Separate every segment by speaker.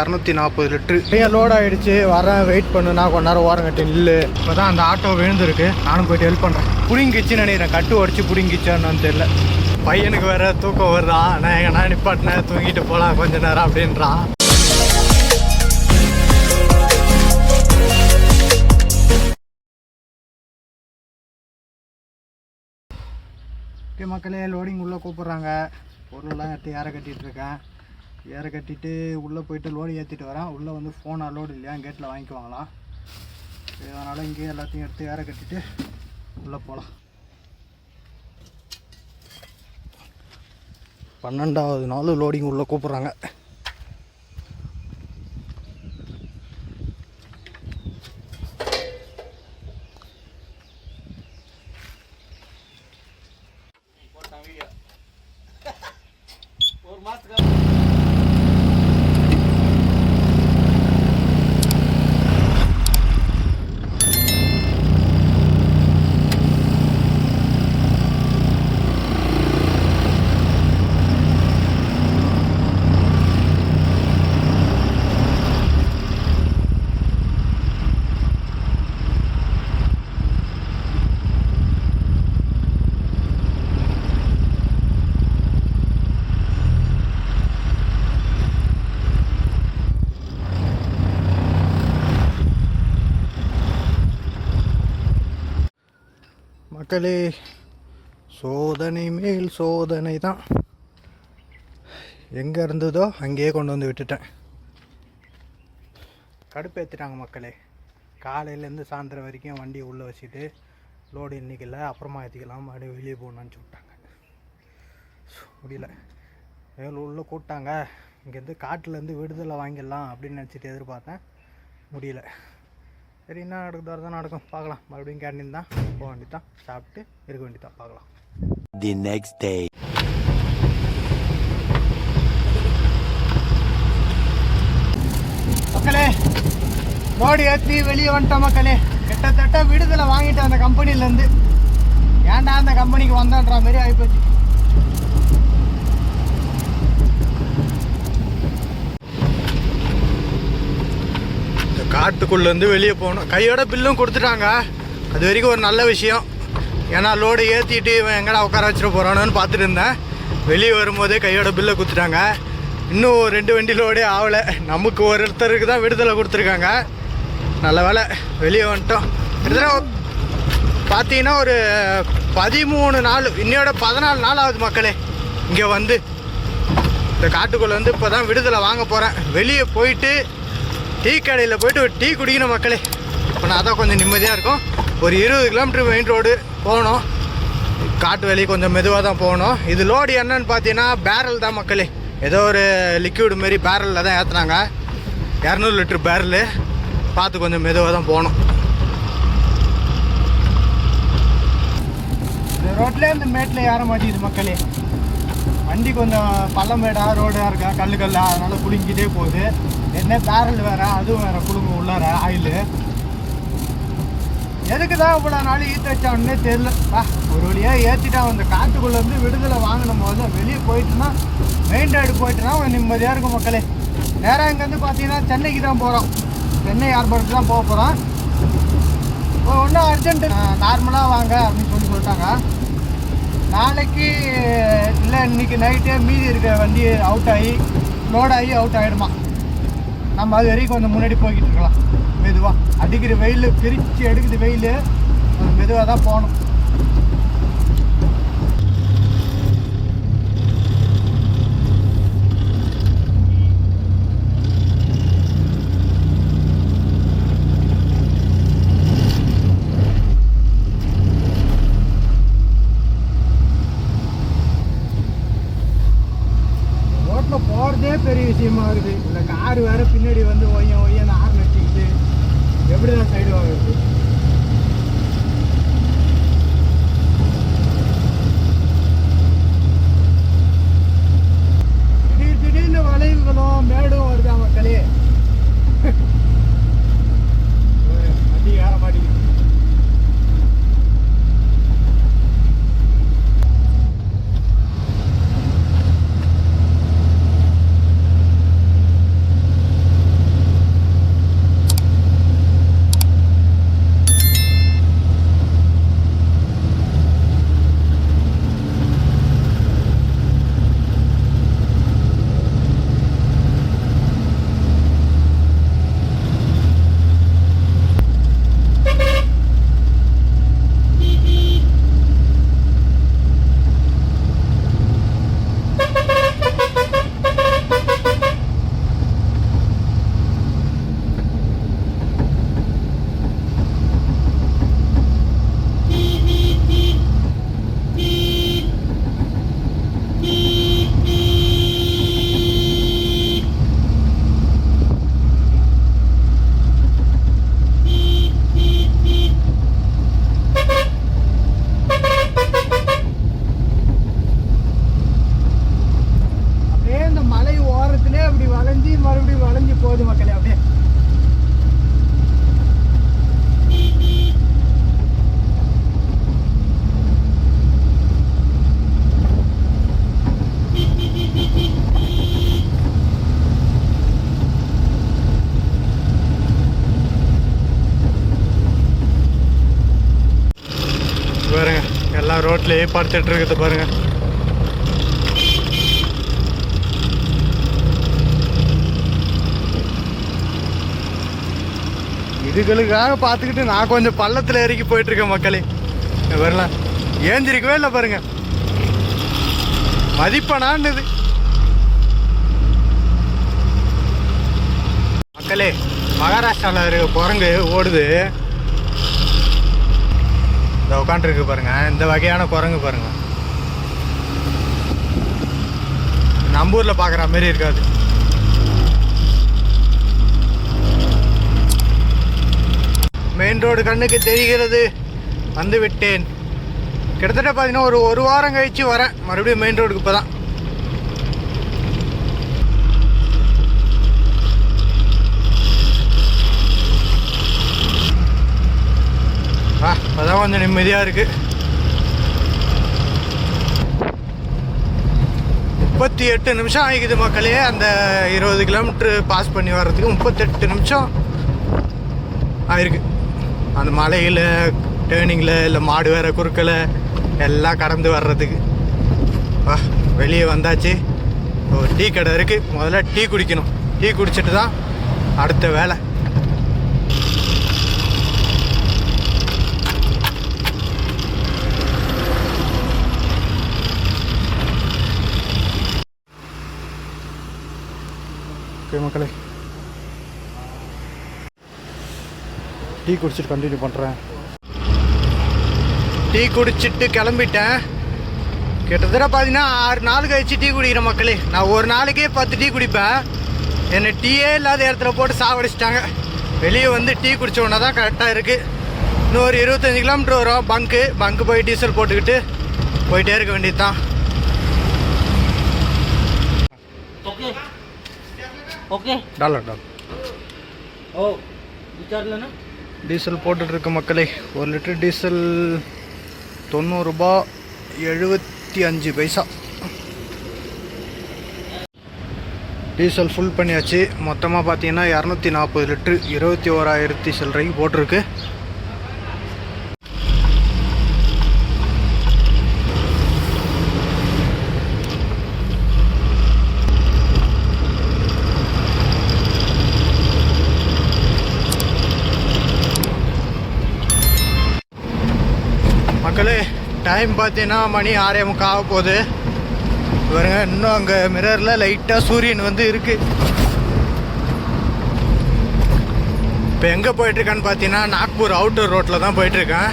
Speaker 1: இரநூத்தி நாற்பது லிட்ரு நிறைய லோட் ஆகிடுச்சு வரேன் வெயிட் பண்ணுனா கொஞ்ச நேரம் ஓரம் கட்டி நில்லு. இப்போ தான் அந்த ஆட்டோ விழுந்திருக்கு. நானும் போயிட்டு ஹெல்ப் பண்ணுறேன் பிடிங்கிச்சுன்னு நினைக்கிறேன். கட்டு உடச்சி பிடிங்கிச்சான்னு தெரியல. பையனுக்கு வேற தூக்கம் வருதான் நான் எங்கன்னா நிப்பாட்டினேன். தூங்கிட்டு போகலாம் கொஞ்ச நேரம் அப்படின்றான். மக்களே லோடிங் உள்ளே கூப்பிட்றாங்க. பொருளெல்லாம் எடுத்து ஏற கட்டிட்டு இருக்கேன்? ஏற கட்டிட்டு உள்ளே போயிட்டு லோடு ஏற்றிட்டு வரேன். உள்ளே வந்து ஃபோன் அலோடு இல்லையா கேட்டில் வாங்கிக்குவாங்களாம் அதனால் இங்கேயே எல்லாத்தையும் எடுத்து ஏற கட்டிட்டு உள்ளே போகலாம். பன்னெண்டாவது நாள் லோடிங் உள்ளே கூப்பிட்றாங்க. மக்களே சோதனை மேல் சோதனை தான். எங்கே இருந்ததோ அங்கேயே கொண்டு வந்து விட்டுட்டேன். கடுப்பேற்றிட்டாங்க மக்களே. காலையிலேருந்து சாயந்தரம் வரைக்கும் வண்டியை உள்ளே வச்சுட்டு லோடு இன்னைக்கு இல்லை அப்புறமா ஏற்றிக்கலாம் மறுபடியும் வெளியே போகணுன்னு சொல்லிட்டாங்க. முடியல. மேல உள்ளே கூப்பிட்டாங்க. இங்கேருந்து காட்டிலேருந்து விடுதலை வாங்கிடலாம் அப்படின்னு நினச்சிட்டு எதிர்பார்த்தேன். முடியல. சரி என்ன நடக்குதோ தான் நடக்கும். பார்க்கலாம். மறுபடியும் கேண்டீன் தான் போக வேண்டியதான் சாப்பிட்டு இருக்க வேண்டியதான் பார்க்கலாம்.
Speaker 2: The next day.
Speaker 1: மக்களே லோடு ஏற்றி வெளியே வந்துட்டோம் மக்களே. கிட்டத்தட்ட விடுதலை வாங்கிட்டேன் அந்த கம்பெனிலேருந்து ஏன்டா அந்த கம்பெனிக்கு வந்தோன்ற மாதிரி ஆகிப்போச்சு காட்டுக்குள்ளேருந்து வெளியே போகணும். கையோட பில்லும் கொடுத்துட்டாங்க. அது வரைக்கும் ஒரு நல்ல விஷயம். ஏன்னா லோடு ஏற்றிட்டு இவன் எங்கடா உட்கார வச்சுட்டு போகிறானு பார்த்துட்டு இருந்தேன் வெளியே வரும்போதே கையோட பில்லை கொடுத்துட்டாங்க. இன்னும் ஒரு ரெண்டு வண்டி லோடே ஆகலை. நமக்கு ஒருத்தருக்கு தான் விடுதலை கொடுத்துருக்காங்க. நல்ல வேலை வெளியே வந்துட்டோம். கிட்டத்தட்ட பார்த்தீங்கன்னா ஒரு பதிமூணு நாள் இன்னையோட பதினாலு நாள் ஆகுது மக்களே. இங்கே வந்து இந்த காட்டுக்குள்ளே வந்து இப்போ தான் விடுதலை வாங்க போகிறேன் வெளியே போயிட்டு டீ கடையில் போயிட்டு ஒரு டீ குடிக்கணும் மக்களே. இப்போ நான் அதான் கொஞ்சம் நிம்மதியாக இருக்கும். ஒரு இருபது கிலோமீட்டர் மெயின் ரோடு போகணும். காட்டு வழி கொஞ்சம் மெதுவாக தான் போகணும். இது லோடு என்னன்னு பார்த்தீங்கன்னா பேரல் தான் மக்களே. ஏதோ ஒரு லிக்யூடு மாரி பேரலில் தான் ஏற்றுனாங்க இரநூறு லிட்டர் பேரலு பார்த்து கொஞ்சம் மெதுவாக தான் போகணும். இந்த ரோட்லேயே இந்த மேட்டில் ஏற மாட்டேங்குது மக்களே. வண்டி கொஞ்சம் பள்ளம் மேடா ரோடாக இருக்கா கல்லு கல்லாக அதனால் பிடிங்கிட்டே போகுது. என்ன பேரல் வேற அதுவும் வேற குடுங்க உள்ளார ஆயில் எதுக்கு தான் இவ்வளோ நாள் ஈத்து வச்சான்னே தெரியல. ஒரு வழியாக ஏற்றிட்டான் அந்த காட்டுக்குள்ளேருந்து விடுதலை வாங்கின போது வெளியே போயிட்டுனா மெயின் ரோடு போயிட்டுனா நிம்மதியாக இருக்கும் மக்களே. நேராக இங்கேருந்து பார்த்தீங்கன்னா சென்னைக்கு தான் போகிறோம் சென்னை ஏர்போர்ட்டுக்கு தான் போக போகிறோம் ஒன்றும் அர்ஜென்ட்டு நார்மலாக வாங்க அப்படின்னு சொல்லி சொல்லிட்டாங்க. நாளைக்கு இல்லை இன்னைக்கு நைட்டே மீதி இருக்கிற வண்டி அவுட் ஆகி லோட் ஆகி அவுட் ஆகிடுமா நம்ம அது வரைக்கும் கொஞ்சம் முன்னாடி போய்கிட்டு இருக்கலாம். மெதுவாக அடிக்கிற வெயில் பிரித்து எடுக்குது வெயில் மெதுவாக தான் போகணும். பாருங்க. எல்லாம் ரோட்லயே படுத்துட்டு இருக்குது பாருங்க. இதுகளுக்காக பார்த்துக்கிட்டு நான் கொஞ்சம் பள்ளத்தில் இறக்கி போயிட்டு இருக்கேன் மக்களே வரலாம் ஏந்திரிக்கவே இல்லை பாருங்க. மதிப்பனான்னுது மக்களே மகாராஷ்டிராவில் இருக்க குரங்கு ஓடுது. இந்த உட்காந்துருக்கு பாருங்கள் இந்த வகையான குரங்கு பாருங்கள் நம்பூரில் பார்க்குற மாதிரி இருக்காது. மெயின் ரோடு கண்ணுக்கு தெரிகிறது. வந்து விட்டேன் கிட்டத்தட்ட பார்த்தீங்கன்னா ஒரு ஒரு வாரம் கழிச்சு வரேன். மறுபடியும் மெயின் ரோடுக்கு இப்போ தான் அதான் கொஞ்சம் நிம்மதியாக இருக்குது முப்பத்தி எட்டு நிமிஷம் ஆகிக்குது மக்களே. அந்த இருபது கிலோமீட்ரு பாஸ் பண்ணி வர்றதுக்கு முப்பத்தெட்டு நிமிஷம் ஆயிருக்கு. அந்த மலையில் டேர்னிங்கில் இல்லை மாடு வேற குறுக்கில் எல்லாம் கடந்து வர்றதுக்கு. வா வெளியே வந்தாச்சு. ஒரு டீ கடை இருக்குது முதல்ல டீ குடிக்கணும். டீ குடிச்சிட்டு தான் அடுத்த வேலை. ஓகே மக்களே. டீ குடிச்சிட்டு கண்டினியூ பண்ணுறேன் டீ குடிச்சிட்டு கிளம்பிட்டேன். கிட்டத்தட்ட பார்த்தீங்கன்னா ஆறு நாள் கழிச்சு டீ குடிக்கிறேன் மக்களே. நான் ஒரு நாளைக்கே பத்து டீ குடிப்பேன். என்னை டீயே இல்லாத இடத்துல போட்டு சாவடிச்சிட்டாங்க. வெளியே வந்து டீ குடிச்ச உடனே தான் கரெக்டாக இருக்குது இன்னும் ஒரு இருபத்தஞ்சி கிலோமீட்டர் வரும். பங்க்கு பங்கு போய் டீசல் போட்டுக்கிட்டு போயிட்டே இருக்க வேண்டியது தான்
Speaker 3: ஓகே.
Speaker 1: Dollar dollar.
Speaker 3: ஓ
Speaker 1: டீசல் போட்டுட்ருக்க மக்களே. ஒரு லிட்டர் டீசல் தொண்ணூறுரூபா எழுபத்தி அஞ்சு பைசா. டீசல் ஃபுல் பண்ணியாச்சு. மொத்தமாக பார்த்தீங்கன்னா இரநூத்தி நாற்பது லிட்டரு இருபத்தி ஓராயிரத்தி சில்லறைக்கு போட்டிருக்கு. டைம் பார்த்தீங்கன்னா மணி ஆறே முக்கால் ஆக போகுது. பாருங்க இன்னும் அங்கே மிரரில் லைட்டாக சூரியன் வந்து இருக்கு. இப்போ எங்கே போயிட்டுருக்கான்னு பார்த்தீங்கன்னா நாக்பூர் அவுட்டர் ரோட்டில் தான் போயிட்டுருக்கேன்.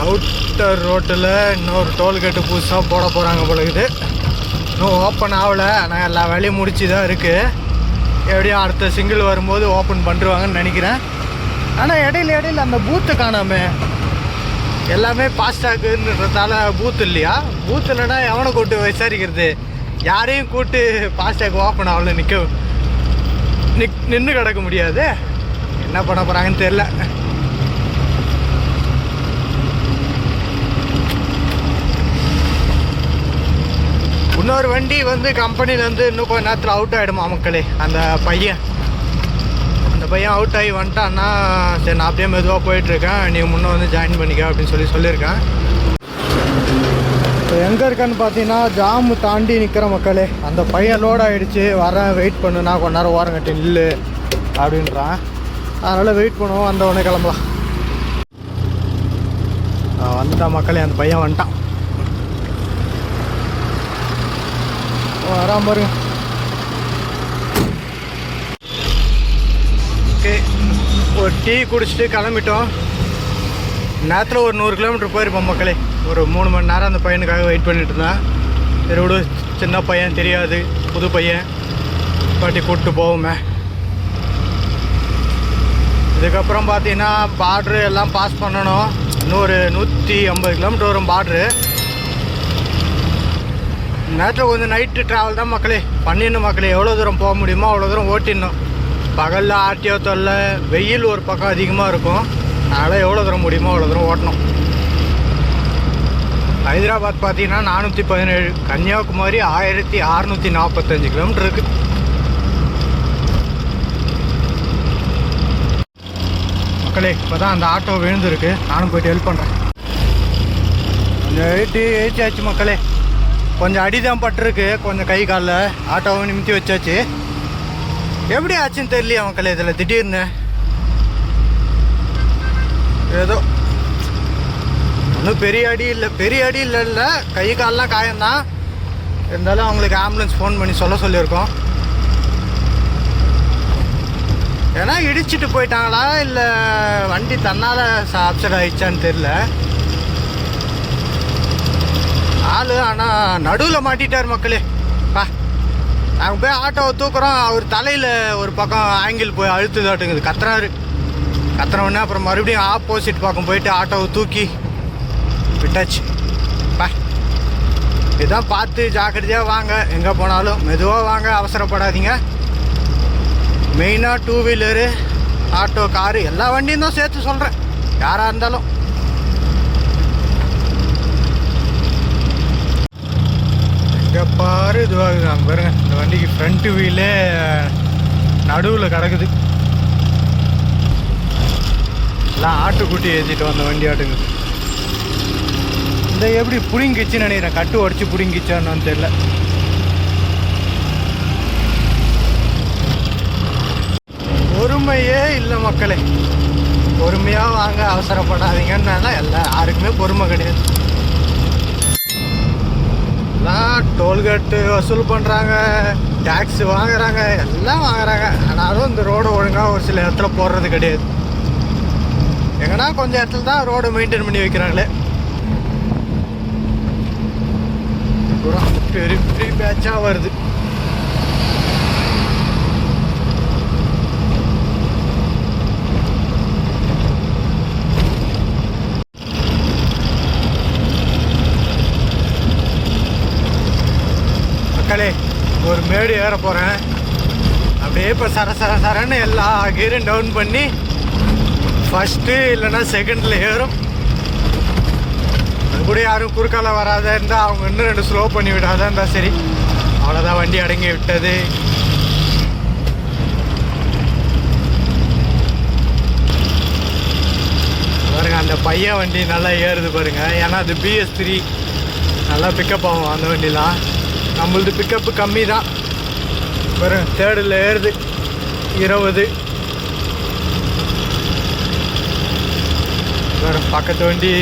Speaker 1: அவுட்டர் ரோட்டில் இன்னொரு டோல்கேட்டு புதுசாக போட போகிறாங்க போல இருக்குது. இன்னும் ஓப்பன் ஆகலை. ஆனால் எல்லா வேலையும் முடிச்சு தான் இருக்குது எப்படியும் அடுத்த சிங்கிள் வரும்போது ஓப்பன் பண்ணிடுவாங்கன்னு நினைக்கிறேன். ஆனால் இடையில இடையில அந்த பூத்தை காணாமே. எல்லாமே ஃபாஸ்டாகுன்றதால பூத் இல்லையா? பூத் இல்லைன்னா எவனை கூட்டு விசாரிக்கிறது? யாரையும் கூட்டு ஃபாஸ்டாக் ஓப்பன் ஆகல நிற்க நிக் நின்று கிடக்க முடியாது. என்ன பண்ண போகிறாங்கன்னு தெரில இன்னொரு வண்டி வந்து கம்பெனிலேருந்து இன்னும் கொஞ்ச நேரத்தில் அவுட் ஆகிடுமா மக்களே? அந்த பையன். அந்த பையன் அவுட் ஆகி வந்துட்டான்னா சரி நான் அப்படியே மெதுவாக போயிட்டுருக்கேன். நீ முன்னே வந்து ஜாயின் பண்ணிக்க அப்படின்னு சொல்லி சொல்லியிருக்கேன். இப்போ எங்கே இருக்கான்னு பார்த்தீங்கன்னா ஜாமு தாண்டி நிற்கிற மக்களே அந்த பையன் லோட் ஆகிடுச்சு வரேன் வெயிட் பண்ணுனா கொஞ்ச நேரம் ஓரம் கட்டி நில்லு அப்படின்றான். அதனால் வெயிட் பண்ணுவோம் வந்த உடனே கிளம்பலாம் வந்துட்டான் மக்களே அந்த பையன் வந்துட்டான். வராம பாருங்க ஓகே ஒரு டீ குடிச்சிட்டு கிளம்பிட்டோம் நேரத்தில் ஒரு நூறு கிலோமீட்டர் போயிருப்போம் மக்களே ஒரு மூணு மணி நேரம் அந்த பையனுக்காக வெயிட் பண்ணிட்டு இருந்தேன் சரி விடு சின்ன பையன் தெரியாது புது பையன் பாட்டி கூப்பிட்டு போவோமே இதுக்கப்புறம் பார்த்தீங்கன்னா பார்ட்ரு எல்லாம் பாஸ் பண்ணணும் இன்னொரு நூற்றி ஐம்பது கிலோமீட்டர் வரும் பார்ட்ரு நேரத்தில் கொஞ்சம் நைட்டு ட்ராவல் தான் மக்களே. பண்ணிடணும் மக்களே. எவ்வளோ தூரம் போக முடியுமோ அவ்வளோ தூரம் ஓட்டிடணும். பகலில் ஆர்டிஓ தொல்லை வெயில் ஒரு பக்கம் அதிகமாக இருக்கும். அதனால் எவ்வளோ தூரம் முடியுமோ அவ்வளோ தூரம் ஓட்டணும். ஹைதராபாத் பார்த்தீங்கன்னா நானூற்றி பதினேழு கன்னியாகுமரி ஆயிரத்தி அறநூற்றி நாற்பத்தஞ்சு கிலோமீட்டர் இருக்குது மக்களே இப்போ தான் அந்த ஆட்டோ விழுந்துருக்கு. நானும் போயிட்டு ஹெல்ப் பண்ணுறேன் கொஞ்சம் எயிட்டி எயிட்டி ஆச்சு மக்களே. கொஞ்சம் அடிதான் பட்டிருக்கு. கொஞ்சம் கை காலில் ஆட்டோவை நிமித்தி வச்சாச்சு. எப்படி ஆச்சுன்னு தெரியலையா மக்களே இதில் திடீர்னு. ஏதோ. ஒன்றும் பெரிய அடி இல்லை. பெரிய அடி இல்லை இல்லை. கை காலெலாம் காயம்தான். இருந்தாலும் அவங்களுக்கு ஆம்புலன்ஸ் ஃபோன் பண்ணி சொல்ல சொல்லியிருக்கோம். ஏன்னா இடிச்சிட்டு போயிட்டாங்களா? இல்லை வண்டி தன்னால் அப்செட் ஆயிடுச்சான்னு தெரில ஆள் ஆனால் நடுவில் மாட்டிட்டார் மக்களே. பா நாங்கள் போய் ஆட்டோவை தூக்குறோம் அவர் தலையில் ஒரு பக்கம் ஆங்கிள் போய் அழுத்துதாட்டுங்குது கத்துறாரு. கத்துறவுடனே அப்புறம் மறுபடியும் ஆப்போசிட் பக்கம் போயிட்டு ஆட்டோவை தூக்கி விட்டாச்சு. பா இதான் பார்த்து ஜாக்கிரதையாக வாங்க. எங்கே போனாலும் மெதுவாக வாங்க. அவசரப்படாதீங்க. மெயினாக டூ வீலரு ஆட்டோ காரு எல்லா வண்டியும் தான் சேர்த்து சொல்கிறேன் யாராக இருந்தாலும். எப்பாரு இதுவாகுது அங்கே பாருங்க. இந்த வண்டிக்கு ஃப்ரண்ட் வீலே நடுவில் கிடக்குது. எல்லாம் ஆட்டுக்குட்டி ஏற்றிட்டு வந்த வண்டி ஆட்டுங்க. இந்த எப்படி புடுங்கிச்சுன்னு நினைக்கிறேன். கட்டு உடச்சி புடுங்கிச்சான்னு தெரியல. பொறுமையே இல்லை மக்களே. பொறுமையாக வாங்க அவசரப்படாதீங்கன்னா எல்லாம் யாருக்குமே பொறுமை கிடையாது. எல்லாம் டோல்கேட்டு வசூல் பண்ணுறாங்க டேக்ஸ் வாங்குறாங்க எல்லாம் வாங்குறாங்க. ஆனாலும் இந்த ரோடு ஒழுங்காக ஒரு சில இடத்துல போடுறது கிடையாது. எங்கன்னா கொஞ்சம் இடத்துல தான் ரோடு மெயின்டைன் பண்ணி வைக்கிறாங்களே. பெரிய பெரிய பேட்சாக வருது. மக்களே ஒரு மேடு ஏற போகிறேன் அப்படியே இப்போ சர சர சரன்னு எல்லா கீரும் டவுன் பண்ணி ஃபஸ்ட்டு இல்லைன்னா செகண்டில் ஏறும். அது கூட யாரும் குறுக்கால வராத இருந்தால் அவங்க இன்னும் ரெண்டு ஸ்லோ பண்ணி விடாத இருந்தால் சரி. அவ்வளோதான் வண்டி அடங்கி விட்டது. பாருங்க அந்த பையன் வண்டி நல்லா ஏறுது பாருங்க. ஏன்னா அது பிஎஸ் த்ரீ நல்லா பிக்கப் ஆகும் அந்த வண்டிலாம். நம்மளது பிக்கப்பு கம்மி தான் வரும் தேர்டில் ஏறுது. இருபது. வரும் பக்கத்து வண்டி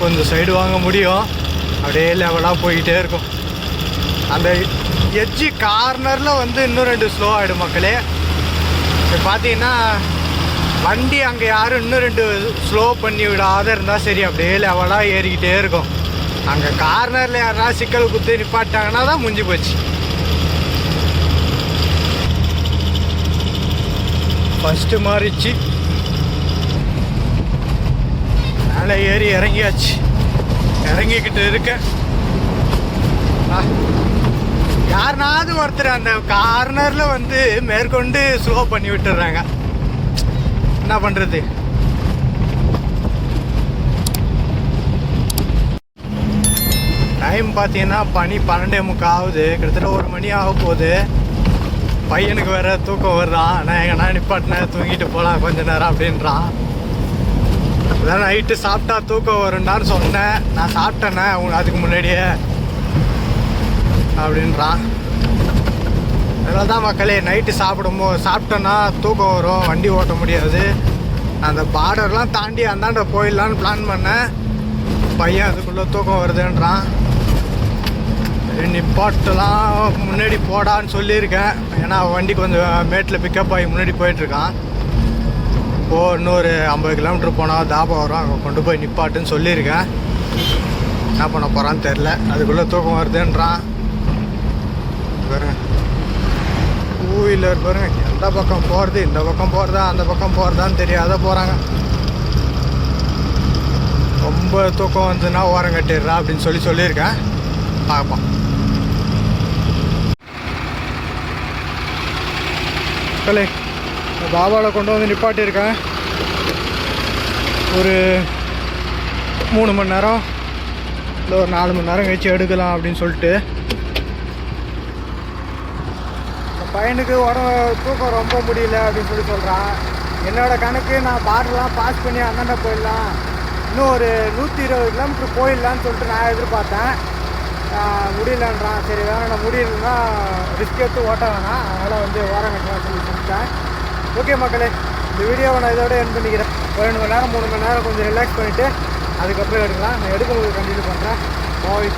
Speaker 1: கொஞ்சம் சைடு வாங்க முடியும். அப்படியே லெவலாக போய்கிட்டே இருக்கும். அந்த எட்ஜி கார்னரில் வந்து இன்னும் ரெண்டு ஸ்லோ ஆகிடும் மக்களே. இப்போ பார்த்தீங்கன்னா வண்டி அங்கே யாரும் இன்னும் ரெண்டு ஸ்லோ பண்ணி விடாத இருந்தால் சரி அப்படியே லெவலாக ஏறிக்கிட்டே இருக்கும். அங்கே கார்னரில் யாராவது சிக்கல் குத்து நிப்பாட்டாங்கன்னா தான் முடிஞ்சு போச்சு. ஃபஸ்ட்டு மாறிச்சு. மேலே ஏறி இறங்கியாச்சு. இறங்கிக்கிட்டு இருக்கேன் யாருனாவது ஒருத்தர் அந்த கார்னரில் வந்து மேற்கொண்டு ஸ்லோ பண்ணி விட்டுறாங்க என்ன பண்ணுறது டைம் பார்த்தீங்கன்னா பனி பன்னெண்டே முக்கால் ஆகுது. கிட்டத்தட்ட ஒரு மணி ஆக போகுது. பையனுக்கு வேற தூக்கம் வருதான் நான் எங்கன்னா நிப்பாட்டினேன் தூங்கிட்டு போகலாம் கொஞ்ச நேரம் அப்படின்றான். அதான் நைட்டு சாப்பிட்டா தூக்கம் வரும்டான்னு சொன்னேன். நான் சாப்பிட்டேனே உங்க அதுக்கு முன்னாடியே. அப்படின்றான். அதில் தான் மக்களே நைட்டு சாப்பிடும்போது சாப்பிட்டோன்னா தூக்கம் வரும் வண்டி ஓட்ட முடியாது. அந்த பார்டர்லாம் தாண்டி அந்தாண்ட போயிடலான்னு பிளான் பண்ணேன். பையன் அதுக்குள்ளே தூக்கம் வருதுன்றான். நிப்பாட்டெல்லாம் முன்னாடி போடான்னு சொல்லியிருக்கேன். ஏன்னா வண்டி கொஞ்சம் மேட்டில் பிக்கப் ஆகி முன்னாடி போயிட்டுருக்கான். ஓ இன்னொரு ஐம்பது கிலோமீட்டர் போனால் தாபா வரும். அங்கே கொண்டு போய் நிப்பாட்டுன்னு சொல்லியிருக்கேன். என்ன பண்ண போகிறான்னு தெரில அதுக்குள்ளே தூக்கம் வருதுன்றான். பாருங்க டூ வீலர் பாருங்க எந்த பக்கம் போகிறது இந்த பக்கம் போகிறதா அந்த பக்கம் போகிறதான்னு தெரியாத போகிறாங்க ரொம்ப தூக்கம் வந்துன்னா ஓரம் கட்டிடுறா அப்படின்னு சொல்லி சொல்லியிருக்கேன். பார்ப்போம் கலை பாபாவை கொண்டு வந்து நிப்பாட்டியிருக்கேன். ஒரு மூணு மணி நேரம் இல்லை ஒரு நாலு மணி நேரம் கழிச்சு எடுக்கலாம் அப்படின்னு சொல்லிட்டு. பையனுக்கு உடம்பு தூக்கம் ரொம்ப முடியல அப்படின்னு சொல்லி சொல்கிறான் என்னோடய கணக்கு நான் பார்டர்லாம் பாஸ் பண்ணி அந்தாண்ட போயிடலாம். இன்னும் ஒரு நூற்றி இருபது கிலோமீட்டர் போயிடலான்னு சொல்லிட்டு நான் எதிர்பார்த்தேன். முடியலன்றான் சரி வேணாம் நான் முடியலன்னா ரிஸ்க் எடுத்து ஓட்ட வேணாம். அதனால் வந்து ஓரம் கட்டலாம் சொல்லி சொல்லிட்டேன். ஓகே மக்களே இந்த வீடியோவை நான் இதோட என் பண்ணிக்கிறேன். ஒரு ரெண்டு மணி நேரம் மூணு மணி நேரம் கொஞ்சம் ரிலாக்ஸ் பண்ணிவிட்டு அதுக்கப்புறம் எடுக்கலாம். நான் எடுக்கும்போது கண்டினியூ பண்ணுறேன் ஓகே